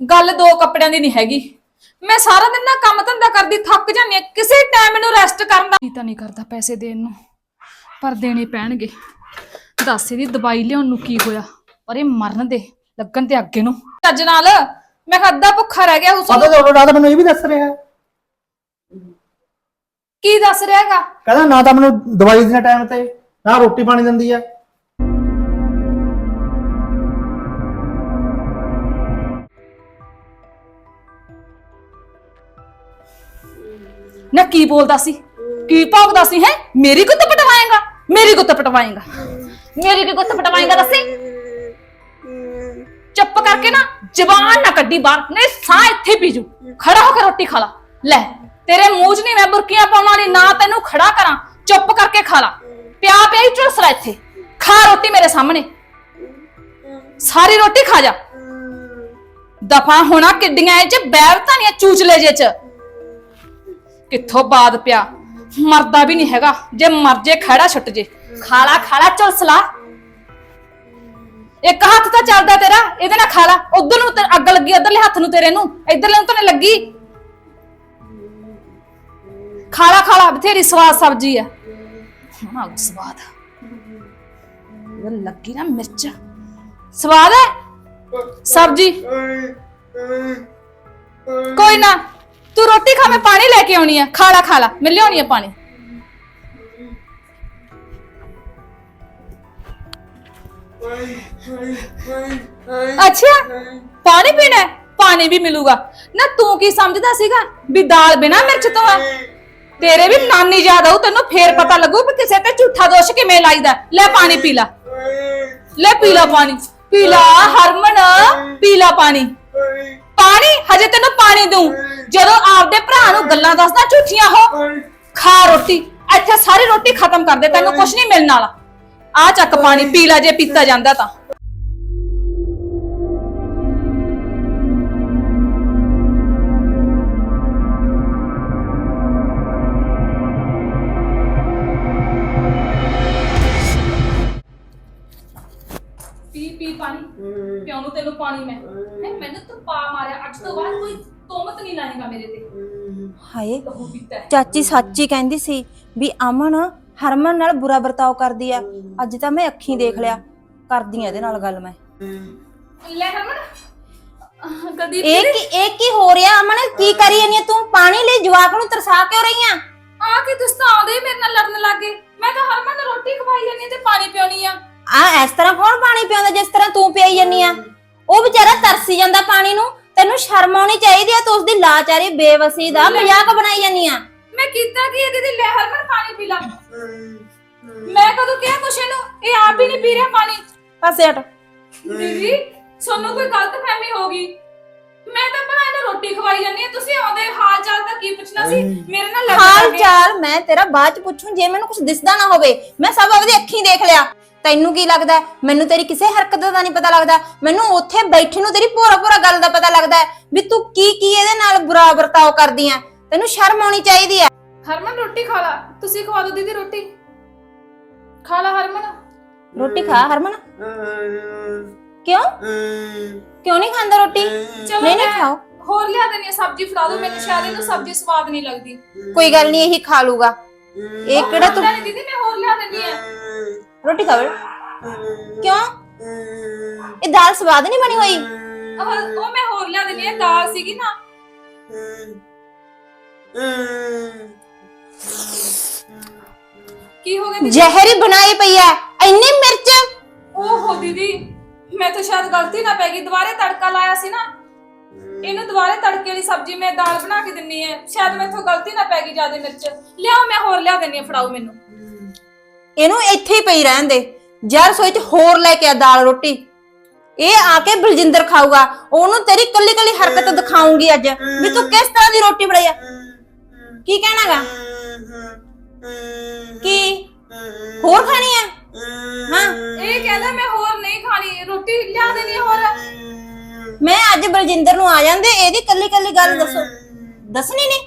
ਗੱਲ ਦੋ ਕੱਪੜਿਆਂ ਦੀ ਨਹੀਂ ਹੈਗੀ। ਮੈਂ ਸਾਰਾ ਦਿਨ ਨਾ ਕੰਮ ਧੰਦਾ ਕਰਦੀ ਥੱਕ ਜਾਂਦੀ ਆ ਕਿਸੇ ਟਾਈਮ ਮੈਨੂੰ ਰੈਸਟ ਕਰਨ ਦਾ ਜੀ ਤਾਂ ਨਹੀਂ ਕਰਦਾ ਪੈਸੇ ਦੇਣ ਨੂੰ ਪਰ ਦੇਣੇ ਪੈਣਗੇ। ਦੱਸ ਇਹਦੀ ਦਵਾਈ ਲਿਆਉਣ ਨੂੰ ਕੀ ਹੋਇਆ? ਪਰ ਇਹ ਮਰਨ ਦੇ ਲੱਗਣ ਤੇ ਅੱਗੇ ਨੂੰ। ਚੱਜ ਨਾਲ ਮੈਂ ਕਿਹਾ ਅੱਧਾ ਭੁੱਖਾ ਰਹਿ ਗਿਆ ਉਸ ਪਤਾ ਤਾਂ ਰਾਤ ਮੈਨੂੰ ਇਹ ਵੀ ਦੱਸ ਰਿਹਾ ਕੀ ਦੱਸ ਰਿਹਾ ਹੈਗਾ? ਕਹਿੰਦਾ ਨਾ ਤਾਂ ਮੈਨੂੰ ਦਵਾਈ ਦੇਣਾ ਟਾਈਮ ਤੇ ਨਾ ਰੋਟੀ ਪਾਣੀ ਦਿੰਦੀ ਆ ਨਾ ਕੀ ਬੋਲਦਾ ਸੀ? ਕੀ ਭੌਂਕਦਾ ਸੀ, ਹੈ? ਮੇਰੀ ਗੁੱਤ ਪਟਵਾਏਗਾ? ਮੇਰੀ ਗੁੱਤ ਪਟਵਾਏਗਾ? ਮੇਰੀ ਕੀ ਗੁੱਤ ਪਟਵਾਏਗਾ ਦੱਸੀ? ਚੁੱਪ ਕਰਕੇ ਨਾ ਜ਼ਬਾਨ ਨਾ ਕੱਢੀ ਬਾਹਰ, ਨਹੀਂ ਸਾਹ ਇੱਥੇ ਪੀ ਜੂ ਖੜਾ ਹੋ ਕੇ ਰੋਟੀ ਖਾ ਲਾ। ਲੈ, ਤੇਰੇ ਮੂੰਹ 'ਚ ਨਹੀਂ ਮੈਂ ਬੁਰਕੀਆਂ ਪਾਉਣ ਵਾਲੀ, ਨਾ ਤੈਨੂੰ ਖੜਾ ਕਰਾਂ। ਚੁੱਪ ਕਰਕੇ ਖਾ ਲਾ। ਪਿਆ ਪਿਆ ਹੀ ਝੁਲਸਰਾ ਇੱਥੇ। ਖਾ ਰੋਟੀ ਮੇਰੇ ਸਾਹਮਣੇ। ਸਾਰੀ ਰੋਟੀ ਖਾ ਜਾ। ਦਫਾ ਹੋਣਾ ਕਿੱਡੀਆਂ ਇਹ ਚ ਬੈਵਤਾਂ ਦੀਆਂ ਚੂਚਲੇ ਜੇ ਚ। ਕਿੱਥੋਂ ਬਾਦ ਪਿਆ? ਮਰਦਾ ਵੀ ਨਹੀਂ ਹੈਗਾ। ਜੇ ਮਰ ਜੇ ਖੜਾ ਛੁੱਟ ਜੇ। ਖਾਲਾ ਖਾਲਾ ਝੁਲਸਲਾ ਇੱਕ ਹੱਥ ਤਾਂ ਚੱਲਦਾ ਤੇਰਾ, ਇਹਦੇ ਨਾਲ ਖਾਲਾ। ਉਧਰ ਨੂੰ ਤੇ ਅੱਗ ਲੱਗੀ ਉਧਰਲੇ ਹੱਥ ਨੂੰ ਤੇਰੇ ਨੂੰ। ਇਧਰਲੇ ਨੂੰ ਤਾਂ ਨਹੀਂ ਲੱਗੀ। ਖਾਲਾ ਖਾਲਾ, ਬਥੇਰੀ ਸਵਾਦ ਸਬਜੀ ਆ। ਹਾਂ ਸਵਾਦ ਇਹ ਲੱਗੀ ਨਾ ਮਿਰਚ। ਸਵਾਦ ਹੈ? ਸਬਜੀ? ਕੋਈ ਨਾ। ਤੂੰ ਰੋਟੀ ਖਾ, ਮੈਂ ਪਾਣੀ ਲੈ ਕੇ ਆਉਣੀ ਆ। ਖਾਲਾ ਖਾ ਲਾ। ਮੈਂ ਲਿਆਉਣੀ ਆ ਪਾਣੀ। ਅੱਛਾ, ਪਾਣੀ ਪੀਣਾ ਹੈ? ਪਾਣੀ ਵੀ ਮਿਲੂਗਾ। ਨਾ ਤੂੰ ਕੀ ਸਮਝਦਾ ਸੀਗਾ ਵੀ ਦਾਲ ਬਿਨਾ ਮਿਰਚ ਤੋਂ ਆ ਤੇਰੇ ਵੀ ਨਾਨੀ ਯਾਦ ਆਊ, ਤੈਨੂੰ ਫੇਰ ਪਤਾ ਲੱਗੂ ਵੀ ਕਿਸੇ ਤੇ ਝੂਠਾ ਦੋਸ਼ ਕਿਵੇਂ ਲਾਈਦਾ ਲੈ ਪਾਣੀ ਪੀ ਲਾ। ਲੈ ਪੀ ਲਾ ਪਾਣੀ। ਪੀ ਲਾ ਹਰਮਨ, ਪੀ ਲਾ ਪਾਣੀ। ਪਾਣੀ? ਹਜੇ ਤੈਨੂੰ ਪਾਣੀ ਦਊ। ਜਦੋਂ ਆਪਦੇ ਭਰਾ ਨੂੰ ਗੱਲਾਂ ਦੱਸਦਾ ਝੂਠੀਆਂ ਹੋ ਖਾ ਰੋਟੀ ਇੱਥੇ ਸਾਰੀ ਰੋਟੀ ਖਤਮ ਕਰ ਦੇ ਤੈਨੂੰ ਕੁਝ ਨਹੀਂ ਮਿਲਣ ਵਾਲਾ। ਆ ਚੱਕ ਪਾਣੀ ਪੀ ਲੈ ਜੇ ਪੀਤਾ ਜਾਂਦਾ ਤਾਂ। ਪੀ ਪੀ ਪਾਣੀ। ਪਿਓ ਨੂੰ ਤੈਨੂੰ ਪਾਣੀ ਮੈਂ। ਹੈਂ, ਮੈਨੂੰ ਤੂੰ ਪਾ ਮਾਰਿਆ। ਅੱਜ ਤੋਂ ਬਾਅਦ ਕੋਈ ਨਹੀਂ ਲਾਏਗਾ ਮੇਰੇ ਤੇ। ਹਾਏ ਹੈ। ਚਾਚੀ ਸੱਚ ਕਹਿੰਦੀ ਸੀ ਵੀ ਅਮਨ ਹਰਮਨ ਨਾਲ ਬੁਰਾ ਵਰਤਾਓ ਕਰਦੀ ਆ। ਅੱਜ ਤਾਂ ਮੈਂ ਅੱਖੀਂ ਦੇਖ ਲਿਆ। ਕਰਦੀ ਆ ਇਹਦੇ ਨਾਲ ਗੱਲ ਮੈਂ। ਲੈ ਹਰਮਨ। ਕਦੀ ਇਹ ਕੀ ਇਹ ਕੀ ਹੋ ਰਿਹਾ ਅਮਨ? ਕੀ ਕਰੀ ਜਾਨੀ ਤੂੰ? ਪਾਣੀ ਲਈ ਜਵਾਕ ਨੂੰ ਤਰਸਾ ਕਿਉਂ ਰਹੀ ਆ? ਆ ਕੇ ਤੁਸੀਂ ਤਾਂ ਆਉਂਦੇ ਹੀ ਮੇਰੇ ਨਾਲ ਲੜਨ ਲੱਗੇ। ਮੈਂ ਤਾਂ ਹਰਮਨ ਨੂੰ ਰੋਟੀ ਖਵਾਈ ਜਾਂਦੀ ਤੇ ਪਾਣੀ ਪਿਉਣੀ ਆ। ਆ ਇਸ ਤਰ੍ਹਾਂ ਕੌਣ ਪਾਣੀ ਪਿਆਉਂਦਾ ਜਿਸ ਤਰ੍ਹਾਂ ਤੂੰ ਪਿਆਈ ਜਾਨੀ ਆ? ਉਹ ਵਿਚਾਰਾ ਤਰਸੀ ਜਾਂਦਾ ਪਾਣੀ ਨੂੰ। ਤੈਨੂੰ ਸ਼ਰਮ ਆਉਣੀ ਚਾਹੀਦੀ ਆ ਤੂੰ ਉਸਦੀ ਲਾਚਾਰੀ ਬੇਵਸੀ ਦਾ ਮਜ਼ਾਕ ਬਣਾਈ ਜਾਨੀ ਆ। ਮੈਂ ਕੀਤਾ ਕੀ ਇਹਦੇ ਦੀ ਲੈ ਹਰਮਨ ਪਾਣੀ ਪੀ ਲਾ। ਮੈਂ ਕਦੋਂ ਕਿਹਾ ਕੁਛ ਇਹਨੂੰ? ਇਹ ਆਪ ਹੀ ਨਹੀਂ ਪੀ ਰਿਹਾ ਪਾਣੀ। ਪਾਸੇ ਹਟ। ਦੀਦੀ ਤੁਹਾਨੂੰ ਕੋਈ ਗਲਤ ਫਹਿਮੀ ਹੋ ਗਈ। ਮੈਂ ਤਾਂ ਭਲਾ ਇਹਨੂੰ ਰੋਟੀ ਖਵਾਈ ਜਾਂਦੀ ਆ। ਤੁਸੀਂ ਆਉਂਦੇ ਹਾਲ ਚਾਲ ਤਾਂ ਕੀ ਪੁੱਛਣਾ ਸੀ? ਮੇਰੇ ਨਾਲ ਲੜਨ ਹਾਲ ਲੱਗੇ ਚਾਲ ਮੈਂ ਤੇਰਾ ਬਾਅਦ ਚ ਪੁੱਛੂੰ ਜੇ ਮੈਨੂੰ ਕੁਝ ਦਿਸਦਾ ਨਾ ਹੋਵੇ। ਮੈਂ ਸਭ ਆਪਦੀ ਅੱਖੀਂ ਦੇਖ ਲਿਆ। ਤੈਨੂੰ ਕੀ ਲੱਗਦਾ ਹੈ? ਮੈਨੂੰ ਤੇਰੀ ਕਿਸੇ ਹਰਕਤ ਦਾ ਨਹੀਂ ਪਤਾ ਲੱਗਦਾ। ਮੈਨੂੰ ਉੱਥੇ ਬੈਠੀ ਨੂੰ ਤੇਰੀ ਪੂਰਾ ਪੂਰਾ ਗੱਲ ਦਾ ਪਤਾ ਲੱਗਦਾ ਹੈ ਵੀ ਤੂੰ ਕੀ ਕੀ ਇਹਦੇ ਨਾਲ ਬੁਰਾ ਵਰਤਾਓ ਕਰਦੀ ਆ ਤੈਨੂੰ ਸ਼ਰਮ ਆਉਣੀ ਚਾਹੀਦੀ ਆ ਹਰਮਨ ਰੋਟੀ ਖਾ ਲਾ। ਤੁਸੀਂ ਖਵਾ ਦਿਓ ਦੀਦੀ ਰੋਟੀ। ਖਾ ਲਾ ਹਰਮਨ। ਰੋਟੀ ਖਾ ਹਰਮਨ? ਕਿਉਂ? ਕਿਉਂ ਨਹੀਂ ਖਾਂਦਾ ਰੋਟੀ? ਚਲੋ ਨਹੀਂ ਨਹੀਂ ਮੈਂ ਖਾਓ। ਹੋਰ ਲਿਆ ਦੇਣੀ ਆ ਸਬਜ਼ੀ ਫੜਾ ਦਿਓ। ਮੈਨੂੰ ਸ਼ਾਇਦ ਇਹਨੂੰ ਸਬਜ਼ੀ ਸਵਾਦ ਨਹੀਂ ਲੱਗਦੀ। ਕੋਈ ਗੱਲ ਨਹੀਂ ਇਹੀ ਖਾ ਲੂਗਾ। ਇਹ ਕਿਹੜਾ ਤੂੰ ਨਹੀਂ ਦੀਦੀ ਮੈਂ ਹੋਰ ਲਿਆ ਦੇਣੀ ਆ ਰੋਟੀ ਖਾ ਬੇਟਾ। ਕਿਉਂ? ਇਹ ਦਾਲ ਸਵਾਦ ਨਹੀਂ ਬਣੀ ਹੋਈ? ਉਹ ਉਹ ਮੈਂ ਹੋਰ ਲਿਆ ਦੇਣੀ ਆ ਦਾਲ ਸੀਗੀ ਨਾ। ਕੀ ਹੋ ਗਿਆ ਦੀਦੀ? ਜ਼ਹਿਰੀ ਬਣਾਈ ਪਈ ਐ ਇੰਨੀ ਮਿਰਚ। ਓਹੋ ਦੀਦੀ ਮੈਂ ਤਾਂ ਸ਼ਾਇਦ ਗਲਤੀ ਨਾ ਪੈ ਗਈ ਦੁਬਾਰੇ ਤੜਕਾ ਲਾਇਆ ਸੀ ਨਾ। ਇਹਨੂੰ ਦੁਬਾਰੇ ਤੜਕੇ ਵਾਲੀ ਸਬਜ਼ੀ ਮੈਂ ਦਾਲ ਬਣਾ ਕੇ ਦਿੰਨੀ ਐ ਸ਼ਾਇਦ ਮੈਥੋਂ ਗਲਤੀ ਨਾ ਪੈ ਗਈ ਜ਼ਿਆਦਾ ਮਿਰਚ। ਲਿਆਓ ਮੈਂ ਹੋਰ ਲਿਆ ਦਿੰਨੀ ਆ ਫੜਾਓ ਮੈਨੂੰ। ਇਹਨੂੰ ਇੱਥੇ ਹੀ ਪਈ ਰਹਿਣ ਦੇ। ਯਾਰ ਰਸੋਈ ਚ ਹੋਰ ਲੈ ਕੇ ਆ ਦਾਲ ਰੋਟੀ। ਇਹ ਆ ਕੇ ਬਲਜਿੰਦਰ ਖਾਊਗਾ। ਉਹਨੂੰ ਤੇਰੀ ਕੱਲੀ ਕੱਲੀ ਹਰਕਤ ਦਿਖਾਉਂਗੀ ਅੱਜ। ਵੀ ਤੂੰ ਕਿਸ ਤਰ੍ਹਾਂ ਦੀ ਰੋਟੀ ਬਣਾਈ ਆ? ਕੀ ਕਹਿਣਾਗਾ? ਕੀ? ਹੋਰ ਖਾਣੀ ਆ? ਹਾਂ। ਇਹ ਕਹਿੰਦਾ ਮੈਂ ਹੋਰ ਨਹੀਂ ਖਾਣੀ। ਰੋਟੀ ਲਿਆ ਦੇਣੀ ਹੋਰ। ਮੈਂ ਅੱਜ ਬਲਜਿੰਦਰ ਨੂੰ ਆ ਜਾਂਦੇ ਇਹਦੀ ਕੱਲੀ ਕੱਲੀ ਗੱਲ ਦੱਸੋ। ਦੱਸਣੀ ਨਹੀਂ?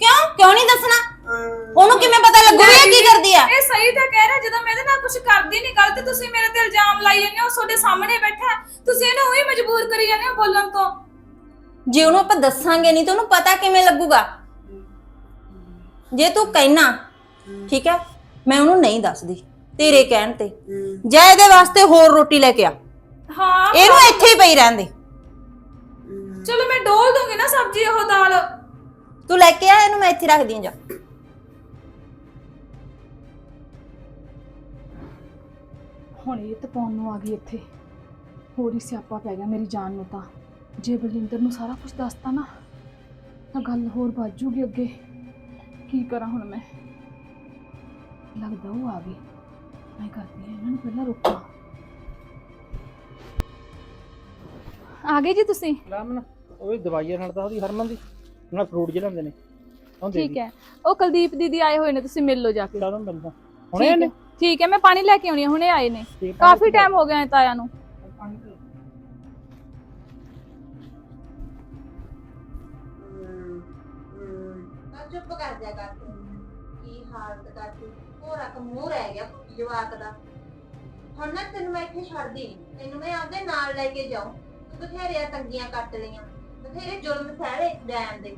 ਕਿਉਂ? ਕਿਉਂ ਨਹੀਂ ਦੱਸਣਾ? ਉਹਨੂੰ ਕਿਵੇਂ ਪਤਾ ਲੱਗੂਗਾ ਇਹ ਕੀ ਕਰਦੀ ਆ? ਇਹ ਸਹੀ ਤਾਂ ਕਹਿ ਰਿਹਾ ਜਦੋਂ ਮੈਂ ਇਹਦੇ ਨਾਲ ਕੁਝ ਕਰਦੀ ਨਹੀਂ ਗਲਤ ਤੁਸੀਂ ਮੇਰੇ ਤੇ ਇਲਜ਼ਾਮ ਲਾਈ ਜਾਂਦੇ ਹੋ ਤੁਹਾਡੇ ਸਾਹਮਣੇ ਬੈਠਾ ਹੈ। ਤੁਸੀਂ ਇਹਨੂੰ ਉਹੀ ਮਜਬੂਰ ਕਰੀ ਜਾਂਦੇ ਹੋ ਬੋਲਣ ਤੋਂ। ਜੇ ਉਹਨੂੰ ਆਪਾਂ ਦੱਸਾਂਗੇ ਨਹੀਂ ਤਾਂ ਉਹਨੂੰ ਪਤਾ ਕਿਵੇਂ ਲੱਗੂਗਾ। ਜੇ ਤੂੰ ਕਹਿਣਾ ਠੀਕ ਹੈ ਮੈਂ ਉਹਨੂੰ ਨਹੀਂ ਦੱਸਦੀ ਤੇਰੇ ਕਹਿਣ ਤੇ। ਜਾ ਇਹਦੇ ਵਾਸਤੇ ਹੋਰ ਰੋਟੀ ਲੈ ਕੇ ਆ। ਹਾਂ। ਇਹਨੂੰ ਇੱਥੇ ਹੀ ਪਈ ਰਹਿਣ ਦੇ। ਚਲੋ ਮੈਂ ਡੋਲ ਦੂੰਗੀ ਨਾ ਸਬਜ਼ੀ ਉਹ ਦਾਲ। ਤੂੰ ਲੈ ਕੇ ਆ ਇਹਨੂੰ ਮੈਂ ਇੱਥੇ ਰੱਖ ਦੀਆਂ ਜਾ। ਹੁਣ ਇਹ ਤਾਂ ਪਾਉਣ ਨੂੰ ਆ ਗਈ ਇੱਥੇ। ਹੋਰ ਹੀ ਸਿਆਪਾ ਪੈ ਗਿਆ ਮੇਰੀ ਜਾਨ ਨੂੰ ਤਾਂ। ਜੇ ਬਲਜਿੰਦਰ ਨੂੰ ਸਾਰਾ ਕੁਝ ਦੱਸਤਾ ਨਾ ਤਾਂ ਗੱਲ ਹੋਰ ਵੱਧ ਜੂਗੀ ਅੱਗੇ। ਕੀ ਕਰਾਂ ਹੁਣ ਮੈਂ? ਲੱਗਦਾ ਉਹ ਆ ਗਈ। ਮੈਂ ਕਰਦੀ ਹਾਂ ਇਹਨਾਂ ਨੂੰ ਪਹਿਲਾਂ ਰੋਕਾਂ। ਆ ਗਏ ਜੀ ਤੁਸੀਂ? ਰਾਮਨ ਉਹ ਦਵਾਈਆਂ ਨਾਲ ਤਾਂ ਉਹਦੀ ਹਰਮਨ ਦੀ। ਨਾਲ ਫਰੂਟ ਜਿਹੇ ਲੈਂਦੇ ਨੇ। ਉਹ ਦੇ ਠੀਕ ਹੈ। ਉਹ ਕੁਲਦੀਪ ਦੀਦੀ ਆਏ ਹੋਏ ਨੇ ਤੁਸੀਂ ਮਿਲ ਲਓ ਜਾ ਕੇ। ਚਲੋ ਮਿਲਦਾ। ਹੁਣੇ ਠੀਕ ਹੈ। ਨੇ ਠੀਕ ਹੈ ਮੈਂ ਪਾਣੀ ਲੈ ਕੇ ਆਉਣੀ ਆ ਹੁਣੇ ਆਏ ਨੇ। ਕਾਫੀ ਟਾਈਮ ਹੋ ਗਿਆ ਹੈ ਤਾਇਆ ਨੂੰ। ਤਾਂ ਚੁੱਪ ਕਰ ਜਾ ਕਰ ਤੂੰ। ਕੀ ਹਾਲਤ ਕਰ ਤੂੰ? ਹੋਰਾ ਕ ਮੂੰਹ ਰਹਿ ਗਿਆ ਜਵਾਕ ਦਾ। ਹੁਣ ਨਾ ਤੈਨੂੰ ਮੈਂ ਇੱਥੇ ਛੱਡਦੀ ਨੀ। ਤੈਨੂੰ ਮੈਂ ਆਪਦੇ ਨਾਲ ਲੈ ਕੇ ਜਾਉਂ ਤੂੰ ਬਥੇਰੀਆਂ ਤੰਗੀਆਂ ਕੱਟ ਲਈਆਂ। ਬਥੇਰੇ ਜ਼ੁਲਮ ਸਹਿਲੇ ਡੈਮ ਦੇ।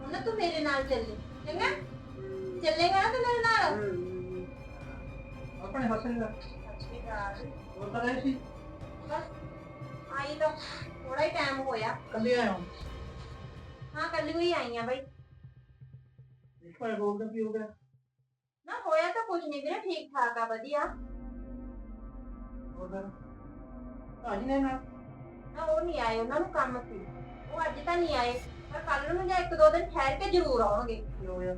ਹੁਣ ਨਾ ਤੂੰ ਮੇਰੇ ਨਾਲ ਚੱਲੀ। ਚੰਗਾ? ਚੱਲੇਗਾ ਨਾ ਤੂੰ ਮੇਰੇ ਨਾਲ? ਆਪਣੇ ਹੱਥ ਨਾਲ ਅੱਛੀ ਉਹ ਤਾਂ ਰਹੀ ਸੀ। ਬਸ ਆਈ ਤਾਂ ਥੋੜਾ ਹੀ ਟਾਈਮ ਹੋਇਆ। ਕੱਲੇ ਆਇਆ ਹਾਂ? ਕੱਲੀ ਹੋਈ ਆਈ ਆ ਬਾਈ। ਇੱਕ ਵਾਰ ਬੋਲਦਾ ਕੀ ਹੋ ਗਿਆ। ਨਾ ਹੋਇਆ ਤਾਂ ਕੁਝ ਨਹੀਂ ਵੀਰੇ ਠੀਕ ਠਾਕ ਆ ਵਧੀਆ। ਉਹਦਾ ਭਾਜੀ ਨੇ ਨਾਲ ਨਾ ਉਹ ਨਹੀਂ ਆਏ ਉਹਨਾਂ ਨੂੰ ਕੰਮ ਸੀ। ਉਹ ਅੱਜ ਤਾਂ ਨਹੀਂ ਆਏ ਪਰ ਕੱਲ ਨੂੰ ਜਾਂ ਇੱਕ ਦੋ ਦਿਨ ਠਹਿਰ ਕੇ ਜ਼ਰੂਰ ਆਉਣਗੇ। ਕੀ ਹੋ ਗਿਆ?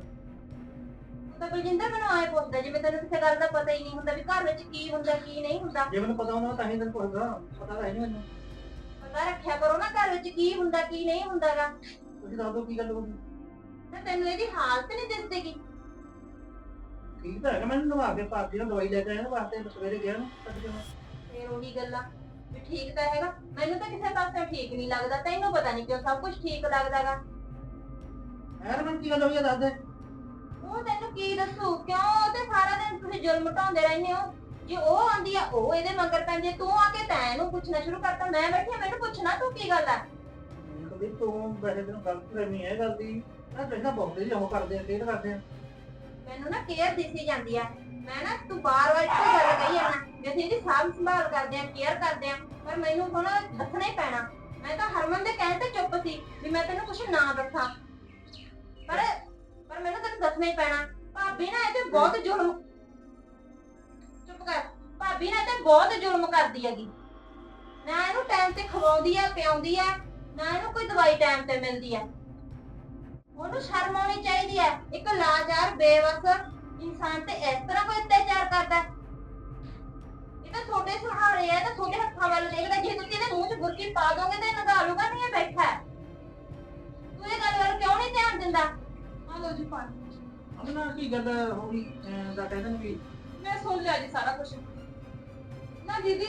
ਤੂੰ ਬਲਜਿੰਦਰ ਮੈਨੂੰ ਆਏ ਪੁੱਛਦਾ ਜਿਵੇਂ ਤੈਨੂੰ ਕਿਸੇ ਗੱਲ ਦਾ ਪਤਾ ਹੀ ਨਹੀਂ ਹੁੰਦਾ ਵੀ ਘਰ ਵਿੱਚ ਕੀ ਹੁੰਦਾ ਕੀ ਨਹੀਂ ਹੁੰਦਾ। ਜੇ ਮੈਨੂੰ ਪਤਾ ਹੁੰਦਾ ਤਾਂ ਹੀ ਤੈਨੂੰ ਪੁੱਛਦਾ ਪਤਾ ਤਾਂ ਹੈ ਨਹੀਂ ਮੈਨੂੰ। ਪਤਾ ਰੱਖਿਆ ਕਰੋ ਨਾ ਘਰ ਵਿੱਚ ਕੀ ਹੁੰਦਾ ਕੀ ਨਹੀਂ ਹੁੰਦਾਗਾ। ਤੁਸੀਂ ਦੱਸ ਦਿਓ ਕੀ ਗੱਲ ਹੋ ਗਈ। ਨਾ ਤੈਨੂੰ ਇਹਦੀ ਹਾਲਤ ਨਹੀਂ ਦਿਸਦੇਗੀ ਠੀਕ ਤਾਂ ਹੈਗਾ ਮੈਨੂੰ ਨਵਾ ਕੇ ਪਾਰਟੀ ਨਾਲ ਦਵਾਈ ਲੈ ਕੇ ਆਇਆ ਨਾ ਵਾਸਤੇ ਸਵੇਰੇ ਗਿਆ ਨਾ ਕੱਢ ਕੇ ਮੈਂ। ਫੇਰ ਉਹੀ ਗੱਲਾਂ ਵੀ ਠੀਕ ਤਾਂ ਹੈਗਾ ਮੈਨੂੰ ਤਾਂ ਕਿਸੇ ਪਾਸੇ ਠੀਕ ਨਹੀਂ ਲੱਗਦਾ ਤੈਨੂੰ ਪਤਾ ਨਹੀਂ ਕਿਉਂ ਸਭ ਕੁਝ ਠੀਕ ਲੱਗਦਾਗਾ। ਯਾਰ ਮੈਨੂੰ ਕੀ ਗੱਲ ਹੋਈ ਆ ਦੱਸ ਦੇ। ਉਹ ਤੈਨੂੰ ਕੀ ਦੱਸੂ? ਕਿਉਂ? ਉਹ ਤੇ ਸਾਰਾ ਦਿਨ ਤੁਸੀਂ ਜ਼ੁਲਮ ਢਾਉਂਦੇ ਰਹਿੰਦੇ ਹੋ। ਜੇ ਉਹ ਆਂਦੀ ਆ ਉਹ ਇਹਦੇ ਮਗਰ ਪੈਂਦੇ ਤੂੰ ਆ ਕੇ ਤੈਂ ਇਹਨੂੰ ਪੁੱਛਣਾ ਸ਼ੁਰੂ ਕਰਤਾ। ਮੈਂ ਬੈਠੀ ਆ, ਮੈਨੂੰ ਪੁੱਛਣਾ ਤੂੰ ਕੀ ਗੱਲ ਆ? ਕਦੀ ਤੂੰ ਵੈਸੇ ਤੈਨੂੰ ਗਲਤ ਕਰਨੀ ਹੈ ਗੱਲ ਦੀ। ਮੈਂ ਪਹਿਲਾਂ ਬਹੁਤ ਹੀ ਉਹ ਕਰਦੇ ਆ ਕੇਅਰ ਕਰਦੇ ਆ। ਮੈਨੂੰ ਨਾ ਕੇਅਰ ਦਿੱਤੀ ਜਾਂਦੀ ਆ। ਮੈਂ ਨਾ ਤੂੰ ਬਾਰ-ਬਾਰ ਇੱਕੋ ਗੱਲ ਕਹੀ ਆ ਨਾ ਵੀ ਅਸੀਂ ਇਹਦੀ ਸਾਂਭ ਸੰਭਾਲ ਕਰਦੇ ਆ ਕੇਅਰ ਕਰਦੇ ਆ। ਪਰ ਮੈਨੂੰ ਹੁਣ ਦੱਸਣਾ ਹੀ ਪੈਣਾ। ਮੈਂ ਤਾਂ ਹਰਮਨ ਦੇ ਕਹਿਣ ਤੇ ਚੁੱਪ ਸੀ ਵੀ ਮੈਂ ਤੈਨੂੰ ਕੁਝ ਨਾ ਦੱਸਾਂ। ਪਰ ਪਰ ਮੈਨੂੰ ਤੈਨੂੰ ਦੱਸਣਾ ਹੀ ਪੈਣਾ। ਭਾਬੀ ਨਾ ਇਹ ਤੇ ਬਹੁਤ ਜ਼ੁਲਮ ਚੁੱਪ ਕਰ। ਭਾਬੀ ਨਾ ਇਹ ਤੇ ਬਹੁਤ ਜ਼ੁਲਮ ਕਰਦੀ ਹੈਗੀ। ਨਾ ਇਹਨੂੰ ਟਾਈਮ ਤੇ ਖਵਾਉਂਦੀ ਆ ਪਿਆਉਂਦੀ ਆ ਨਾ ਇਹਨੂੰ ਕੋਈ ਦਵਾਈ ਟਾਈਮ ਤੇ ਮਿਲਦੀ ਆ। ਉਹਨੂੰ ਸ਼ਰਮ ਆਉਣੀ ਚਾਹੀਦੀ ਹੈ ਇੱਕ ਲਾਚਾਰ ਬੇਵਸ ਇਨਸਾਨ ਤੇ ਇਸ ਤਰ੍ਹਾਂ ਕੋਈ ਅਤਿਆਚਾਰ ਕਰਦਾ। ਹੈ। ਇਹ ਤਾਂ ਛੋਟੇ ਸਹਾਰੇ ਹੈ ਤਾਂ ਛੋਟੇ ਹੱਥਾਂ ਵੱਲ ਦੇਖਦਾ। ਜੇ ਤੁਸੀਂ ਇਹਦੇ ਮੂੰਹ 'ਚ ਬੁਰਕੀ ਪਾ ਦੋਗੇ ਤਾਂ ਇਹ ਨਗਾ ਲੂਗਾ ਨਹੀਂ ਇਹ ਬੈਠਾ ਹੈ। ਤੂੰ ਇਹ ਗੱਲ ਵੱਲ ਕਿਉਂ ਨਹੀਂ ਧਿਆਨ ਦਿੰਦਾ? ਆ ਲੋ ਜੀ ਪਾਣੀ ਅਮਨਾ ਕੀ ਗੱਲ ਹੋ ਗਈ ਐਂ ਦਾ ਕਹਿੰਦੇ ਨੇ ਵੀ ਮੈਂ ਸੁਣ ਲਿਆ ਜੀ ਸਾਰਾ ਕੁਝ ਨਾ ਦੀਦੀ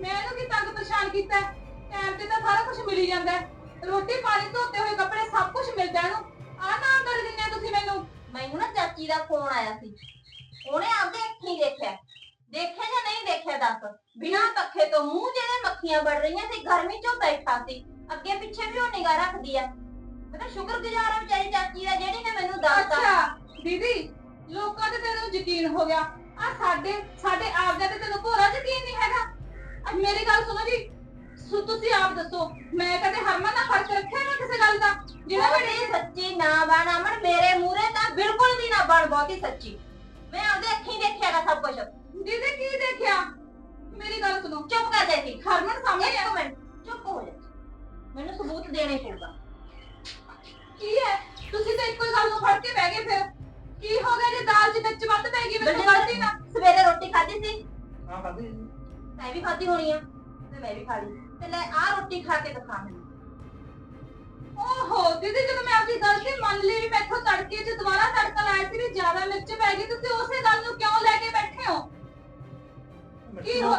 ਮੈਂ ਇਹਨੂੰ ਕੀ ਤੰਗ ਪਰੇਸ਼ਾਨ ਕੀਤਾ। ਟਾਈਮ ਤੇ ਤਾਂ ਸਾਰਾ ਕੁਝ ਮਿਲ ਹੀ ਜਾਂਦਾ ਹੈ। ਰੋਟੀ ਪਾਣੀ ਧੋਤੇ ਹੋਏ ਕੱਪੜੇ ਸਭ ਕੁਝ ਮਿਲਦਾ ਇਹਨੂੰ ਆਹ ਨਾ ਕਰ ਦਿੰਦੇ ਆ ਤੁਸੀਂ ਮੈਨੂੰ? ਮੈਨੂੰ ਨਾ ਚਾਚੀ ਦਾ ਫੋਨ ਆਇਆ ਸੀ। ਉਹਨੇ ਆਪਦੇ ਅੱਖੀਂ ਦੇਖਿਆ। ਦੇਖਿਆ ਜਾਂ ਨਹੀਂ ਦੇਖਿਆ ਦੱਸ? ਬਿਨਾਂ ਪੱਖੇ ਤੋਂ ਮੂੰਹ ਜਿਹੜੇ ਮੱਖੀਆਂ ਵੜ ਰਹੀਆਂ ਸੀ ਗਰਮੀ 'ਚੋਂ ਬੈਠਾ ਸੀ। ਅੱਗੇ ਪਿੱਛੇ ਵੀ ਉਹ ਨਿਗਾਹ ਰੱਖਦੀ ਆ। ਮੈਂ ਤਾਂ ਸ਼ੁਕਰਗੁਜ਼ਾਰ ਆ ਵਿਚਾਰੀ ਚਾਚੀ ਦਾ ਜਿਹੜੀ ਨੇ ਮੈਨੂੰ ਦੱਸਤਾ। ਅੱਛਾ ਦੀਦੀ ਲੋਕਾਂ ਤੇ ਤੈਨੂੰ ਯਕੀਨ ਹੋ ਗਿਆ। ਆ ਸਾਡੇ ਸਾਡੇ ਆਪ ਦਾ ਤੇ ਤੈਨੂੰ ਭੋਰਾ ਯਕੀਨ ਨਹੀਂ ਹੈਗਾ। ਅੱਜ ਮੇਰੀ ਗੱਲ ਸੁਣੋ ਜੀ। ਸੁ ਤੁਸੀਂ ਆਪ ਦੱਸੋ ਮੈਂ ਕਦੇ ਹਰਮਨ ਨਾਲ ਫ਼ਰਕ ਰੱਖਿਆ ਨਾ ਕਿਸੇ ਗੱਲ ਦਾ? ਜਿਹੜਾ ਮੈਂ ਸੱਚੀ ਨਾ ਬਣ ਅਮਨ ਮੇਰੇ ਮੂਹਰੇ ਤਾਂ ਬਿਲਕੁਲ ਵੀ ਨਾ ਬਣ ਬਹੁਤੀ ਸੱਚੀ। ਮੈਂ ਆਪਦੇ ਅੱਖੀਂ ਦੇਖਿਆਗਾ ਸਭ ਕੁਝ ਦੀਦੀ ਕੀ ਦੇਖਿਆ? ਮੇਰੀ ਗੱਲ ਸੁਣੋ। ਚੁੱਪ ਕਰ ਜਾ ਸੀ ਹਰਮਨ ਸਾਹਮਣੇ ਇੱਕ ਆ। ਮਿੰਟ ਚੁੱਪ ਹੋ ਜਾ। ਮੈਨੂੰ ਸਬੂਤ ਦੇਣੇ ਪਊਗਾ। ਕੀ ਹੈ? ਤੁਸੀਂ ਤਾਂ ਇੱਕੋ ਹੀ ਗੱਲ ਨੂੰ ਫੜ ਕੇ ਬਹਿ ਗਏ ਫਿਰ। ਕੀ ਹੋ ਗਿਆ ਜੇ ਦਾਲ ਚ ਵਿੱਚ ਵੱਧ ਪੈ ਗਈ? ਮੈਨੂੰ ਗਲਤੀ ਨਾ। ਸਵੇਰੇ ਰੋਟੀ ਖਾਧੀ ਸੀ? ਹਾਂ ਕਰਦੀ ਮੈਂ ਵੀ ਖਾਧੀ ਹੋਣੀ ਆ ਤੇ ਮੈਂ ਵੀ ਖਾ ਲਈ। ਤੇ ਲੈ ਆ ਰੋਟੀ ਖਾ ਕੇ ਦਿਖਾ ਮੈਨੂੰ। ਓਹੋ ਦੀਦੀ ਜਦੋਂ ਮੈਂ ਆਪਣੀ ਗਲਤੀ ਮੰਨ ਲਈ ਵੀ ਮੈਥੋਂ ਤੜਕੇ 'ਚ ਦੁਬਾਰਾ ਤੜਕਾ ਲਾਇਆ ਸੀ ਵੀ ਜ਼ਿਆਦਾ ਮਿਰਚ ਪੈ ਗਈ ਤੁਸੀਂ ਉਸੇ ਗੱਲ ਨੂੰ ਕਿਉਂ ਲੈ ਕੇ ਬੈਠੇ ਹੋ? ਕੀ ਹੋ-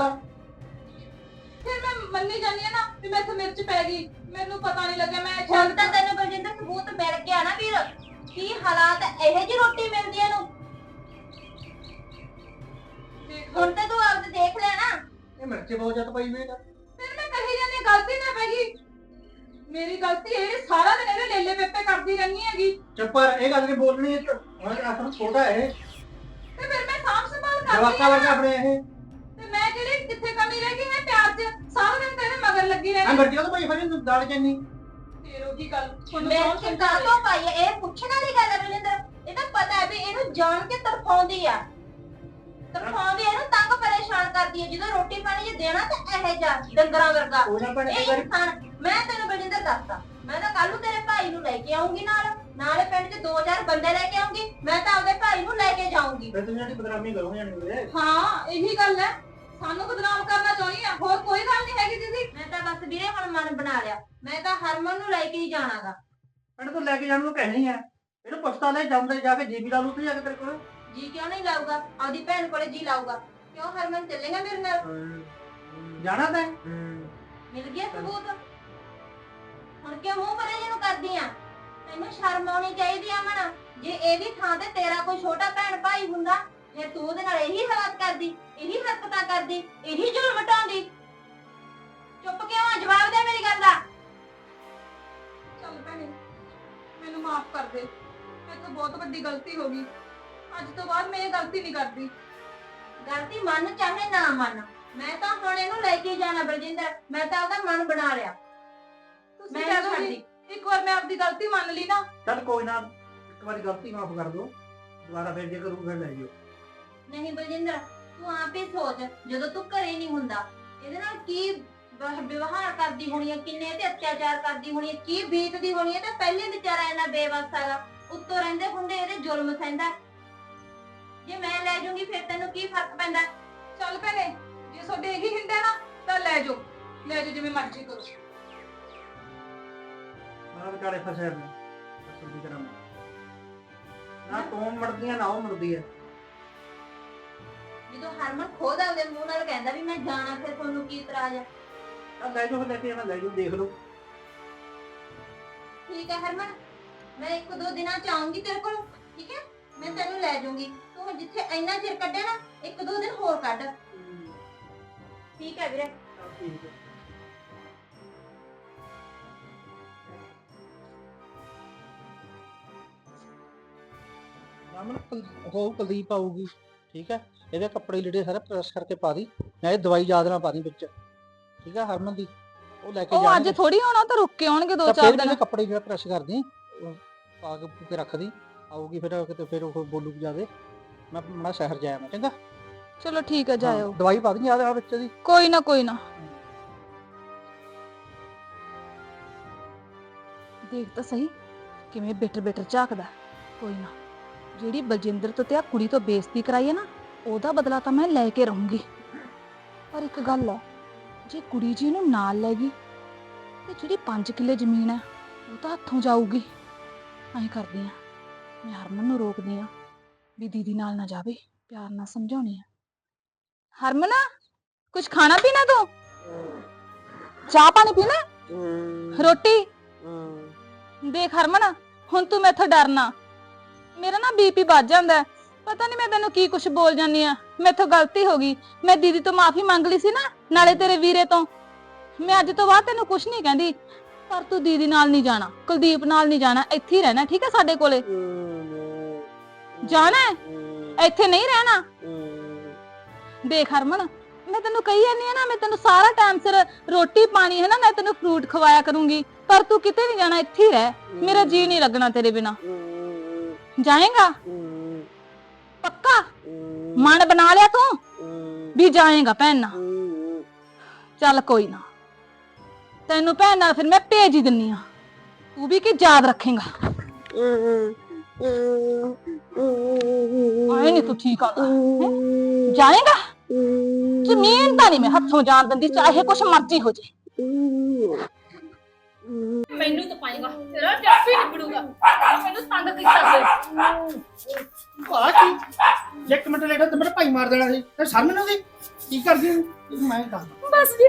ਫਿਰ ਮੈਂ ਮੰਨੀ ਜਾਂਦੀ ਆ ਨਾ ਵੀ ਮੈਥੋਂ ਮਿਰਚ ਪੈ ਗਈ। ਮੈਨੂੰ ਪਤਾ ਨਹੀਂ ਲੱਗਿਆ ਮੈਂ ਹੁਣ ਤਾਂ ਤੈਨੂੰ ਬਲਜਿੰਦਰ ਸਬੂਤ ਮਿਲ ਗਿਆ ਨਾ ਵੀਰ। ਕੀ ਹਾਲਾਤ ਇਹੋ ਜੀ ਰੋਟੀ ਮਿਲਦੀ ਆ ਨੂੰ ਹੁਣ ਤਾਂ ਤੂੰ ਆਪਦੇ ਦੇਖ ਲਿਆ ਨਾ। ਇਹ ਮਿਰਚੇ ਬਹੁਤ ਜੱਟ ਪਈ ਹੋਈ ਆ। ਫਿਰ ਮੈਂ ਕਹੀ ਜਾਂਦੀ ਗਲਤੀ ਨਾ ਪੈ ਗਈ। ਮੇਰੀ ਗਲਤੀ ਇਹ ਸਾਰਾ ਦਿਨ ਇਹਦੇ ਲੇਲੇ ਪੇਪੇ ਕਰਦੀ ਰਹਿੰਦੀ ਹੈਗੀ। ਚੁੱਪ ਕਰ ਇਹ ਗੱਲ ਨਹੀਂ ਬੋਲਣੀ ਹੈ ਹੁਣ ਆਖਰ ਛੋਟਾ ਹੈ ਤੇ ਫਿਰ ਮੈਂ ਸਾਂਭ ਸੰਭਾਲ ਕਰਦੀ ਜਵਾਕਾਂ ਵਰਗਾ ਆਪਣੇ ਇਹ। ਮਗਰ ਲੱਗੀ ਆ। ਰਹਿੰਦੀ ਉਹ ਭਾਈ ਫਰੀ ਤੂੰ ਦਾਲ ਚੰਨੀ। ਫੇਰ ਉਹੀ ਗੱਲ। ਤੁਹਾਨੂੰ ਮੈਂ ਕੌਣ ਕਿ ਸਮਝਾਵੇ? ਕਾਹਤੋਂ ਪਾਈ ਹੈ? ਇਹ ਪੁੱਛਣ ਵਾਲੀ ਗੱਲ ਹੈ ਬਲਜਿੰਦਰ ਇਹ ਤਾਂ ਪਤਾ ਹੈ ਵੀ ਇਹਨੂੰ ਜਾਣ ਕੇ ਤਰਫਾਉਂਦੀ ਆ। ਤਰਫਾਉਂਦੀ ਆ, ਇਹਨੂੰ ਤੰਗ ਪਰੇਸ਼ਾਨ ਕਰਦੀ ਹੈ ਜਦੋਂ ਰੋਟੀ ਪਾਣੀ ਜੇ ਦੇਣਾ ਤਾਂ ਇਹ ਜਾ ਡੰਗਰਾਂ ਵਰਗਾ। ਕੋਈ ਨਾ ਭੈਣੇ ਇਹ ਵਾਰੀ ਇਨਸਾਨ ਮੈਂ ਤੈਨੂੰ ਬਲਜਿੰਦਰ ਦੱਸਦਾ ਮੈਂ ਤਾਂ ਕੱਲ ਨੂੰ ਤੇਰੇ ਭਾਈ ਨੂੰ ਲੈ ਕੇ ਆਉਂਗੀ ਨਾਲ। ਨਾਲੇ ਪਿੰਡ 'ਚ ਦੋ ਚਾਰ ਬੰਦੇ ਲੈ ਕੇ ਆਉਂਗੀ ਮੈਂ ਤਾਂ ਆਪਦੇ ਭਾਈ ਨੂੰ ਲੈ ਕੇ ਜਾਊਂਗੀ। ਫਿਰ ਤੁਸੀਂ ਜਿਹੜੀ ਬਦਨਾਮੀ ਕਰੋ ਜਾਣੀ ਉਹਦੇ ਹਾਂ ਇਹੀ ਗੱਲ ਹੈ। ਸਾਨੂੰ ਬਦਨਾਮ ਕਰਨਾ ਚਾਹੁੰਦੀ ਆ। ਹੋਰ ਕੋਈ ਗੱਲ ਨਹੀਂ ਹੈਗੀ ਦੀਦੀ। ਮੈਂ ਤਾਂ ਬਸ ਵੀਰੇ ਹੁਣ ਮਨ ਬਣਾ ਲਿਆ। ਮੈਂ ਤਾਂ ਹਰਮਨ ਨੂੰ ਲੈ ਕੇ ਹੀ ਜਾਣਾਗਾ। ਭੈਣੇ ਤੂੰ ਲੈ ਕੇ ਜਾਣ ਨੂੰ ਕਹਿਣੀ ਹੈ ਇਹਨੂੰ ਪੁੱਛਤਾ ਲੈ ਜਾਂਦੇ ਜਾ ਕੇ ਜੀਬੀ ਲਾ ਲੂ ਤੇ ਜਾ ਕੇ ਤੇਰੇ ਕੋਲ। ਜੀ ਕਿਉਂ ਨਹੀਂ ਲਾਊਗਾ? ਆਪਦੀ ਭੈਣ ਕੋਲੇ ਜੀ ਲਾਊਗਾ। ਕਿਉਂ ਹਰਮਨ ਚੱਲੇਗਾ ਮੇਰੇ ਨਾਲ? ਜਾਣਾ ਤੈਂ ਮਿਲ ਗਿਆ ਸਬੂਤ? ਹੁਣ ਕਿਉਂ ਮੂੰਹ ਪਰੇ ਜਿਹਨੂੰ ਕਰਦੀ ਆ? ਤੈਨੂੰ ਸ਼ਰਮ ਆਉਣੀ ਚਾਹੀਦੀ ਆ ਮਨ। ਜੇ ਇਹਦੀ ਥਾਂ ਤੇ ਤੇਰਾ ਕੋਈ ਛੋਟਾ ਭੈਣ ਭਾਈ ਹੁੰਦਾ ਫਿਰ ਤੂੰ ਉਹਦੇ ਨਾਲ ਇਹੀ ਹਾਲਾਤ ਕਰਦੀ ਇਹੀ ਹਰਕਤਾਂ ਕਰਦੀ ਇਹੀ ਜ਼ੁਲਮ ਢਾਉਂਦੀ ਚੁੱਪ ਕਿਉਂ ਆ? ਜਵਾਬ ਦੇ ਮੇਰੀ ਗੱਲ ਦਾ। ਚੱਲ ਭੈਣੇ ਮੈਨੂੰ ਮਾਫ ਕਰ ਦੇ। ਮੇਰੇ ਤੋਂ ਬਹੁਤ ਵੱਡੀ ਗਲਤੀ ਹੋ ਗਈ। ਅੱਜ ਤੋਂ ਬਾਅਦ ਮੈਂ ਇਹ ਗਲਤੀ ਨਹੀਂ ਕਰਦੀ। ਗਲਤੀ ਮੰਨ ਚਾਹੇ ਨਾ ਮੰਨ। ਮੈਂ ਤਾਂ ਹੁਣ ਇਹਨੂੰ ਲੈ ਕੇ ਜਾਣਾ ਬਲਜਿੰਦਰ। ਮੈਂ ਤਾਂ ਉਹਦਾ ਮਨ ਬਣਾ ਲਿਆ। ਤੁਸੀਂ ਮੈਂ ਕਹਿ ਛੱਡਦੀ ਇੱਕ ਵਾਰ ਮੈਂ ਆਪਦੀ ਗਲਤੀ ਮੰਨ ਲਈ ਨਾ। ਚੱਲ ਕੋਈ ਨਾ ਇੱਕ ਵਾਰੀ ਗਲਤੀ ਮਾਫ ਕਰ ਦੋ ਦੁਬਾਰਾ ਫਿਰ ਜੇ ਕਰੂ ਫਿਰ ਲੈ ਜਿਓ। ਨਹੀਂ ਬਲਜਿੰਦਰ ਤੂੰ ਆਪ ਹੀ ਸੋਚ ਜਦੋਂ ਤੂੰ ਘਰੇ ਨਹੀਂ ਹੁੰਦਾ ਇਹਦੇ ਨਾਲ ਕੀ ਵਹ- ਵਿਵਹਾਰ ਕਰਦੀ ਹੋਣੀ ਹੈ ਕਿੰਨੇ ਤੇ ਅਤਿਆਚਾਰ ਕਰਦੀ ਹੋਣੀ ਹੈ ਕੀ ਬੀਤਦੀ ਹੋਣੀ ਹੈ ਤੇ ਪਹਿਲੇ ਵਿਚਾਰਾ ਇੰਨਾ ਬੇਵਸ ਹੈਗਾ ਉੱਤੋਂ ਰਹਿੰਦੇ ਹੁੰਦੇ ਇਹਦੇ ਜ਼ੁਲਮ ਸਹਿੰਦਾ। ਜੇ ਮੈਂ ਲੈ ਜੂੰਗੀ ਫਿਰ ਤੈਨੂੰ ਕੀ ਫ਼ਰਕ ਪੈਂਦਾ? ਚੱਲ ਭੈਣੇ ਜੇ ਤੁਹਾਡੇ ਇਹੀ ਹਿੰਦਾ ਨਾ ਤਾਂ ਲੈ ਜਾਓ ਲੈ ਜਾਓ ਜਿਵੇਂ ਮਰਜ਼ੀ ਕਰੋ। ਮੈਂ ਵਿਚਾਲੇ ਫਸਿਆ ਨਹੀਂ ਸੁਣਦੀ ਕਰਾਂ ਨਾ ਤੂੰ ਮਰਦੀਆਂ ਨਾ ਉਹ ਮਰਦੀ ਹੈ ਜਦੋਂ ਹਰਮਨ ਖੁਦ ਆਪਦੇ ਮੂੰਹ ਨਾਲ ਕਹਿੰਦਾ ਵੀ ਮੈਂ ਜਾਣਾ ਫਿਰ ਤੁਹਾਨੂੰ ਕੀ ਇਤਰਾਜ਼ ਹੈ ਚੱਲ ਲੈ ਜਾਓ ਲੈ ਕੇ ਜਾਣਾ ਲੈ ਜਾਓ ਦੇਖ ਲਓ। ਠੀਕ ਹੈ ਹਰਮਨ ਮੈਂ ਇੱਕ ਦੋ ਦਿਨਾਂ ਚ ਆਉਂਗੀ ਤੇਰੇ ਕੋਲ ਠੀਕ ਹੈ? ਮੈਂ ਤੈਨੂੰ ਲੈ ਜਾਊਂਗੀ। ਤੂੰ ਜਿੱਥੇ ਇੰਨਾ ਚਿਰ ਕੱਢਿਆ ਨਾ ਇੱਕ ਦੋ ਦਿਨ ਹੋਰ ਕੱਢ। ਠੀਕ ਹੈ ਵੀਰੇ। ਠੀਕ ਹੈ ਰਾਮਨ ਉਹ ਕੁਲਦੀਪ ਆਊਗੀ। ਠੀਕ ਹੈ? ਇਹਦੇ ਕੱਪੜੇ ਲੀੜੇ ਸਾਰੇ ਪ੍ਰੈਸ ਕਰਕੇ ਪਾ ਦੀ। ਨਾ ਇਹ ਦਵਾਈ ਯਾਦ ਨਾ ਪਾ ਦੀ ਵਿੱਚ। ਠੀਕ ਹੈ ਹਰਮਨ ਦੀ? ਉਹ ਲੈ ਕੇ ਉਹ ਅੱਜ ਜਾਣਗੇ ਥੋੜੀ ਆਉਣਾ ਤਾਂ ਰੁੱਕ ਕੇ ਆਉਣਗੇ ਦੋ ਤਾਂ ਚਾਰ ਫਿਰ ਦਿਨ। ਕੱਪੜੇ ਜਿਹੜਾ ਪ੍ਰੈਸ ਕਰਦੀ ਉਹ ਪਾ ਕੇ ਪੂ ਕੇ ਰੱਖ ਦੀ ਆਊਗੀ ਫਿਰ ਕਿਤੇ ਫਿਰ ਉਹ ਬੋਲੂਗੀ ਜਾਦੇ। ਮੈਂ ਮੜਾ ਸ਼ਹਿਰ ਜਾਇਆ ਮੈਂ ਚੰਗਾ? ਚਲੋ ਠੀਕ ਹੈ ਜਾਇਓ। ਹਾਂ, ਦਵਾਈ ਪਾ ਦੀ ਯਾਦ ਆ ਵਿੱਚ ਦੀ? ਕੋਈ ਨਾ ਕੋਈ ਨਾ। ਦੇਖ ਤਾਂ ਸਹੀ ਕਿਵੇਂ ਬਿਟਰ ਬਿਟਰ ਝਾਕਦਾ। ਕੋਈ ਨਾ। ਜਿਹੜੀ ਬਲਜਿੰਦਰ ਤੋਂ ਤੇ ਆ ਕੁੜੀ ਤੋਂ ਬੇਇੱਜ਼ਤੀ ਕਰਾਈ ਹੈ ਨਾ ਉਹਦਾ ਬਦਲਾ ਤਾਂ ਮੈਂ ਲੈ ਕੇ ਰਹੂੰਗੀ। ਪਰ ਇੱਕ ਗੱਲ ਹੈ ਜੇ ਕੁੜੀ ਜੀ ਨੂੰ ਨਾਲ ਲੈ ਗਈ ਤੇ ਜਿਹੜੀ 5 ਕਿੱਲੇ ਜ਼ਮੀਨ ਹੈ ਉਹ ਤਾਂ ਹੱਥੋਂ ਜਾਊਗੀ। ਐਂ ਕਰਦੀ ਆ ਮੈਂ ਹਰਮਨ ਨੂੰ ਰੋਕਦੀ ਆ ਵੀ ਦੀਦੀ ਨਾਲ ਨਾ ਜਾਵੇ ਪਿਆਰ ਨਾਲ ਸਮਝਾਉਣੀ ਆ। ਹਰਮਨ ਕੁਝ ਖਾਣਾ ਪੀਣਾ ਤੂੰ? ਚਾਹ ਪਾਣੀ ਪੀਣਾ? ਰੋਟੀ? ਦੇਖ ਹਰਮਨ ਹੁਣ ਤੂੰ ਮੈਥੋਂ ਡਰਨਾ। ਮੇਰਾ ਨਾ ਬੀਪੀ ਵੱਧ ਜਾਂਦਾ ਹੈ। ਪਤਾ ਨਹੀਂ ਮੈਂ ਤੈਨੂੰ ਕੀ ਕੁਝ ਬੋਲ ਜਾਂਦੀ ਆ ਮੈਥੋਂ ਗਲਤੀ ਹੋ ਗਈ। ਮੈਂ ਦੀਦੀ ਤੋਂ ਮਾਫੀ ਮੰਗ ਲਈ ਸੀ ਨਾ, ਨਾਲੇ ਤੇਰੇ ਵੀਰੇ ਤੋਂ। ਮੈਂ ਅੱਜ ਤੋਂ ਬਾਅਦ ਤੈਨੂੰ ਕੁਝ ਨਹੀਂ ਕਹਿੰਦੀ। ਪਰ ਤੂੰ ਦੀਦੀ ਨਾਲ ਨਹੀਂ ਜਾਣਾ, ਕੁਲਦੀਪ ਨਾਲ ਨਹੀਂ ਜਾਣਾ। ਇੱਥੇ ਹੀ ਰਹਿਣਾ, ਠੀਕ ਹੈ ਸਾਡੇ ਕੋਲੇ? ਜਾਣਾ ਹੈ? ਇੱਥੇ ਨਹੀਂ ਰਹਿਣਾ? ਦੇਖ ਹਰਮਨ, ਮੈਂ ਤੈਨੂੰ ਕਹੀ ਜਾਂਦੀ ਆ ਨਾ, ਮੈਂ ਤੈਨੂੰ ਸਾਰਾ ਟਾਈਮ ਸਿਰ ਰੋਟੀ ਪਾਣੀ ਹੈ ਨਾ, ਮੈਂ ਤੈਨੂੰ ਫਰੂਟ ਖਵਾਇਆ ਕਰੂੰਗੀ। ਪਰ ਤੂੰ ਕਿਤੇ ਨਹੀਂ ਜਾਣਾ, ਇੱਥੇ ਹੀ ਰਹਿ। ਮੇਰਾ ਜੀ ਨਹੀਂ ਲੱਗਣਾ ਤੇਰੇ ਬਿਨਾ। ਜਾਏਗਾ? ਪੱਕਾ? ਮਨ ਬਣਾ ਲਿਆ ਤੂੰ? ਵੀ ਜਾਏਗਾ ਭੈਣ ਨਾਲ। ਚੱਲ ਕੋਈ ਨਾ। ਤੈਨੂੰ ਭੈਣ ਨਾਲ ਫਿਰ ਮੈਂ ਭੇਜ ਹੀ ਦਿੰਨੀ ਆ। ਤੂੰ ਵੀ ਕੀ ਯਾਦ ਰੱਖੇਗਾ। ਆਏ ਨਹੀਂ ਤੂੰ ਠੀਕ ਆ। ਜਾਏਗਾ? ਜ਼ਮੀਨ ਤਾਂ ਨਹੀਂ ਮੈਂ ਹੱਥੋਂ ਜਾਣ ਦਿੰਦੀ, ਚਾਹੇ ਕੁਛ ਮਰਜ਼ੀ ਹੋ ਜੇ। ਮੈਨੂੰ ਤਾਂ ਪਾਏਗਾ। ਤੇਰਾ ਜੱਫੀ ਨਿਬੜੂਗਾ। ਮੈਨੂੰ ਤੰਗ ਕੀਤਾ ਸੀ ਆ ਕੀ ਇੱਕ ਮਿੰਟ ਲੇਟ ਤੇ ਮੇਰਾ ਭਾਈ ਮਾਰ ਦੇਣਾ ਸੀ। ਤੇ ਸਾਹਮਣੇ ਉਹਦੀ ਕੀ ਕਰਦੀ ਹੈ? ਮੈਂ ਦੱਸ ਬਸ ਜੀ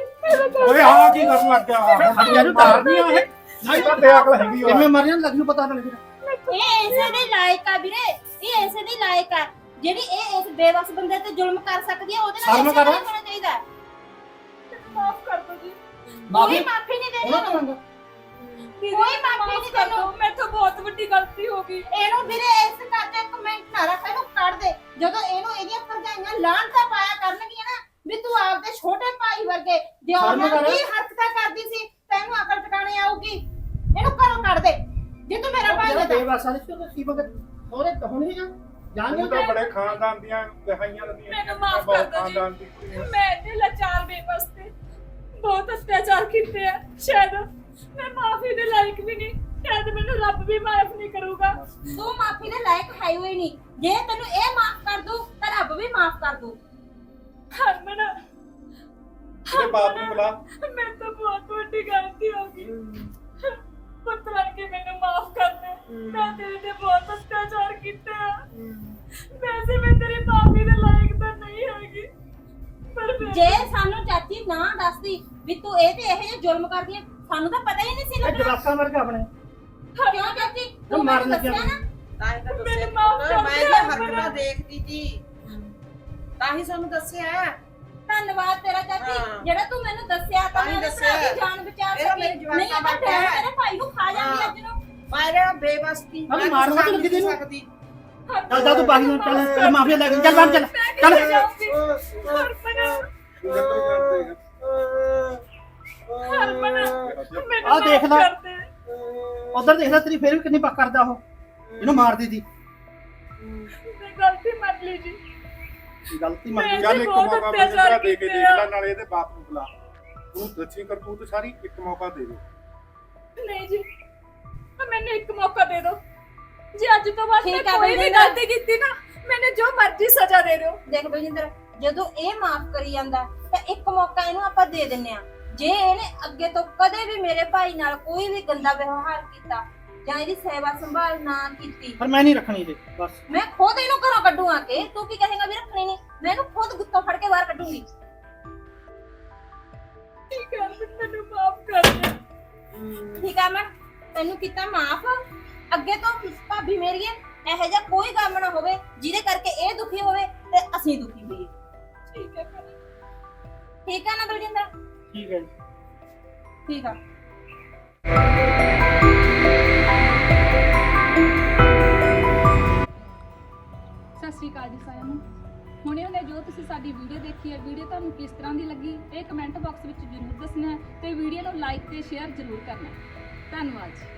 ਓਏ ਹਾਂ ਕੀ ਕਰਨ ਲੱਗ ਗਿਆ? ਸਾਡੀ ਯਾਰ ਮਾਰਨੀ ਆ ਇਹ। ਨਹੀਂ ਤਾਂ ਤੇ ਅਕਲ ਹੈਗੀ ਓ ਕਿਵੇਂ ਮਰ ਜਾਂ ਲੱਗ ਨੂੰ ਪਤਾ ਨਾ ਲੱਗੇ। ਇਹ ਐਸੇ ਦੇ ਲਾਇਕ ਆ ਵੀਰੇ। ਇਹ ਐਸੇ ਦੇ ਲਾਇਕ ਆ। ਜਿਹੜੀ ਇਹ ਇਸ ਬੇਵਸ ਬੰਦੇ ਤੇ ਜ਼ੁਲਮ ਕਰ ਸਕਦੀ ਹੈ ਉਹਦੇ ਨਾਲ ਸ਼ਰਮ ਐਸੇ ਕਰੋ। ਨਹੀਂ ਹੋਣਾ ਚਾਹੀਦਾ। ਮਾਫ ਕਰ ਦੋ ਜੀ। ਮਾਫੀ ਮਾਫੀ ਨਹੀਂ ਦੇਣੀ। ਉਹਨਾਂ। ਮੰਗ। ਦੀਦੀ ਕੋਈ ਮਾਫ਼ੀ ਨਹੀਂ ਤੈਨੂੰ। ਦਿਓ, ਮੈਥੋਂ ਬਹੁਤ ਵੱਡੀ ਗਲਤੀ ਹੋ ਗਈ ਇਹਨੂੰ ਵੀਰੇ ਇਸ ਤੇ ਕਮੈਂਟ ਨਾ ਰੱਖ ਇਹਨੂੰ ਕੱਢ ਦੇ ਜਦੋਂ ਇਹਨੂੰ ਇਹਦੀਆਂ ਭਰਜਾਈਆਂ ਲਾਣ ਤਾਂ ਪਾਇਆ ਕਰਨਗੀਆਂ ਨਾ ਵੀ ਤੂੰ ਆਪਦੇ ਛੋਟੇ ਭਾਈ ਵਰਗੇ ਦਿਓ ਸ਼ਰਮ ਨਾਲ ਕਰ। ਕੀ ਹਰਕਤਾਂ ਕਰਦੀ ਸੀ ਤੈਨੂੰ ਅਕਲ ਟਿਕਾਣੇ ਆਊਗੀ ਇਹਨੂੰ ਘਰੋਂ ਕੱਢ ਦੇ ਜੇ ਤੂੰ ਮੇਰਾ ਭਾਈ ਹੈ ਤਾਂ ਬੇਵਾਸਾ ਦੇ ਤੂੰ ਕੀ ਬਗਤ ਉਹਦੇ ਹੁਣ ਹੀ ਜਾ ਜਾਣ ਤੂੰ ਤਾਂ ਬੜੇ ਖਾਨਦਾਨ ਦੀਆਂ ਦਹਾਈਆਂ ਦਿੰਦੀਆਂ ਮੈਨੂੰ ਮਾਫ਼ ਕਰ ਦਿਓ ਜੀ। ਖਾਨਦਾਨ ਦੀ ਕੁੜੀ ਹੈ। ਮੈਂ ਤੇ ਲਾਚਾਰ ਬੇਬਸ ਤੇ ਬਹੁਤ ਅਤਿਆਚਾਰ ਕੀਤੇ ਆ ਸ਼ਾਇਦ ਮੈਂ ਮਾਫੀ ਦੇ ਲਾਇਕ ਵੀ ਨਹੀਂ ਸ਼ਾਇਦ ਮੈਨੂੰ ਰੱਬ ਵੀ ਮਾਫ ਨਹੀਂ ਕਰੂਗਾ। ਤੂੰ ਮਾਫੀ ਦੇ ਲਾਇਕ ਹੈ ਹੋਈ ਨਹੀਂ। ਜੇ ਤੈਨੂੰ ਇਹ ਮਾਫ ਕਰ ਦੂ ਤਾਂ ਰੱਬ ਵੀ ਮਾਫ ਕਰ ਦੂ ਹਰਮਨ ਇਹਦੇ ਬਾਪ ਨੂੰ ਬੁਲਾ ਮੇਰੇ ਤੋਂ ਬਹੁਤ ਵੱਡੀ ਗਲਤੀ ਹੋ ਗਈ। ਪੁੱਤਰਾਂ ਕੇ ਮੈਨੂੰ ਮਾਫ ਕਰ ਦੇ ਮੈਂ ਤੇਰੇ ਤੇ ਬਹੁਤ ਅਤਿਆਚਾਰ ਕੀਤੇ ਵੈਸੇ ਮੈਂ ਤੇਰੀ ਮਾਫੀ ਦੇ ਲਾਇਕ ਤਾਂ ਨਹੀਂ ਹੈਗੀ। ਪਰ ਫਿਰ ਜੇ ਸਾਨੂੰ ਚਾਚੀ ਨਾ ਦੱਸਦੀ ਵੀ ਤੂੰ ਇਹ ਤੇ ਇਹੋ ਜਿਹੇ ਜ਼ੁਲਮ ਕਰਦੀ ਹੈ ਸਾਨੂੰ ਤਾਂ ਪਤਾ ਹੀ ਨਹੀਂ ਸੀ ਇਹ ਲੱਗਣਾ। ਜਵਾਕਾਂ ਵਰਗਾ ਆਪਣੇ। ਕਿਉਂ ਚਾਚੀ? ਤੂੰ ਮਾਰਨ ਮੈਨੂੰ ਲੱਗਿਆ ਦੱਸਿਆ ਨਾ। ਤਾਂ ਹੀ ਤਾਂ ਮੈਨੂੰ ਦੱਸਿਆ ਮਾਫ਼ ਨਾ, ਕਰ ਮੈਂ ਦਿਓ, ਤਾਂ ਮੈਨੂੰ। ਹਰਕਤਾਂ ਦੇਖਦੀ ਸੀ। ਤਾਂ ਹੀ ਸਾਨੂੰ ਦੱਸਿਆ। ਧੰਨਵਾਦ ਤੇਰਾ ਚਾਚੀ। ਹਾਂ। ਜਿਹੜਾ ਤੂੰ ਮੈਨੂੰ ਦੱਸਿਆ ਤਾਂ ਤਾਂ ਹੀ ਮੈਂ ਦੱਸਿਆ। ਭਰਾ ਦੀ ਜਾਨ ਬਚਾ ਇਹ ਤਾਂ ਸਕੀ। ਮੇਰੇ ਜਵਾਕਾਂ ਨਹੀਂ ਤਾਂ ਵਾਸਤੇ ਡੈਣ। ਤੇਰੇ ਭਾਈ ਨੂੰ ਖਾ ਜਾਂਦੀ ਹਾਂ। ਅੱਜ ਨੂੰ। ਮਾਰਿਆ ਬੇਬਸਤੀ। ਹਾਂ, ਮੈਂ ਮਾਰਨ ਸਮਝ ਲੱਗੀ ਤੈਨੂੰ। ਸਕਦੀ। ਚੱਲ ਜਾ ਤੂੰ ਬਾਹਰ ਨੂੰ ਚੱਲ ਚੱਲ ਮਾਫੀਆ ਲੈ ਕੇ ਚੱਲ ਬਾਹਰ ਚੱਲ। ਚੱਲ। ਤੂੰ ਜਾਣਦੇ ਆਹ ਦੇਖ ਲੈ। ਉਧਰ ਦੇਖ ਲੈ ਤੇਰੀ ਫੇਰ ਵੀ ਕਿੰਨੀ ਪੱਕ ਕਰਦਾ ਉਹ। ਇਹਨੂੰ ਮਾਰਦੀ ਸੀ ਗਲਤੀ ਮੰਨ ਲਈ ਜੀ। ਗਲਤੀ ਮੰਨ ਚੱਲ ਇੱਕ ਬਹੁਤ ਮੌਕਾ ਮੈਨੂੰ ਅਤਿਆਚਾਰ ਤੇਰਾ ਦੇ ਕੇ ਕੀਤੇ ਦੇਖ ਆ। ਲੈ ਨਾਲੇ ਇਹਦੇ ਬਾਪ ਨੂੰ ਬੁਲਾ। ਤੂੰ ਦੱਸੀ ਕਰਤੂਤ ਸਾਰੀ ਇੱਕ ਮੌਕਾ ਦੇ ਦੇ। ਨਹੀਂ ਜੀ ਮੈਨੂੰ ਇੱਕ ਮੌਕਾ ਦੇ ਦਿਓ। ਜੇ ਅੱਜ ਤੋਂ ਬਾਅਦ ਮੈਂ ਠੀਕ ਆ ਕੋਈ ਵੀ ਬਲਜਿੰਦਰ। ਗਲਤੀ ਕੀਤੀ ਨਾ ਮੈਨੂੰ ਜੋ ਮਰਜ਼ੀ ਸਜ਼ਾ ਦੇ ਦਿਓ। ਦੇਖ ਬਲਜਿੰਦਰ ਜਦੋਂ ਇਹ ਮਾਫ ਕਰੀ ਜਾਂਦਾ ਤਾਂ ਇੱਕ ਮੌਕਾ ਇਹਨੂੰ ਆਪਾਂ ਦੇ ਦਿੰਨੇ ਆ ਜੇ ਇਹਨੇ ਅੱਗੇ ਤੋਂ ਕਦੇ ਵੀ ਮੇਰੇ ਭਾਈ ਨਾਲ ਕੋਈ ਵੀ ਗੰਦਾ ਵਿਵਹਾਰ ਕੀਤਾ ਜਾਂ ਇਹਦੀ ਸੇਵਾ ਸੰਭਾਲ ਨਾ ਕੀਤੀ ਪਰ ਮੈਂ ਨਹੀਂ ਰੱਖਣੀ ਇਹ ਬਸ। ਮੈਂ ਖੁਦ ਇਹਨੂੰ ਘਰੋਂ ਕੱਢੂ ਆ ਕੇ ਤੂੰ ਕੀ ਕਹੇਗਾ ਵੀ ਰੱਖਣੀ ਨਹੀਂ? ਮੈਂ ਇਹਨੂੰ ਖੁਦ ਗੁੱਤੋਂ ਫੜ ਕੇ ਬਾਹਰ ਕੱਢੂੰਗੀ। ਠੀਕ ਹੈ ਮੈਨੂੰ ਮਾਫ ਕਰ ਦੇ। ਠੀਕ ਆ ਮੈਂ ਤੈਨੂੰ ਕੀਤਾ ਮਾਫ। ਅੱਗੇ ਤੋਂ ਭਾਬੀ ਮੇਰੀ ਇਹੋ ਜਿਹਾ ਕੋਈ ਕੰਮ ਨਾ ਹੋਵੇ ਜਿਹਦੇ ਕਰਕੇ ਇਹ ਦੁਖੀ ਹੋਵੇ ਤੇ ਅਸੀਂ ਦੁਖੀ ਹੋਈਏ। ਠੀਕ ਹੈ। ਠੀਕ ਆ ਨਾ ਬਲਜਿੰਦਰ? ਠੀਕ ਹੈ ਜੀ। ਠੀਕ ਆ। ਸਤਿ ਸ਼੍ਰੀ ਅਕਾਲ ਜੀ ਸਾਰਿਆਂ ਨੂੰ। ਹੁਣੇ ਹੁਣੇ ਜੋ ਤੁਸੀਂ ਸਾਡੀ ਵੀਡੀਓ ਦੇਖੀ ਹੈ, ਵੀਡੀਓ ਤੁਹਾਨੂੰ ਕਿਸ ਤਰ੍ਹਾਂ ਦੀ ਲੱਗੀ, ਇਹ ਕਮੈਂਟ ਬਾਕਸ ਵਿੱਚ ਜ਼ਰੂਰ ਦੱਸਣਾ ਹੈ ਤੇ ਵੀਡੀਓ ਨੂੰ ਲਾਈਕ ਤੇ ਸ਼ੇਅਰ ਜ਼ਰੂਰ ਕਰਨਾ ਹੈ। ਧੰਨਵਾਦ ਜੀ।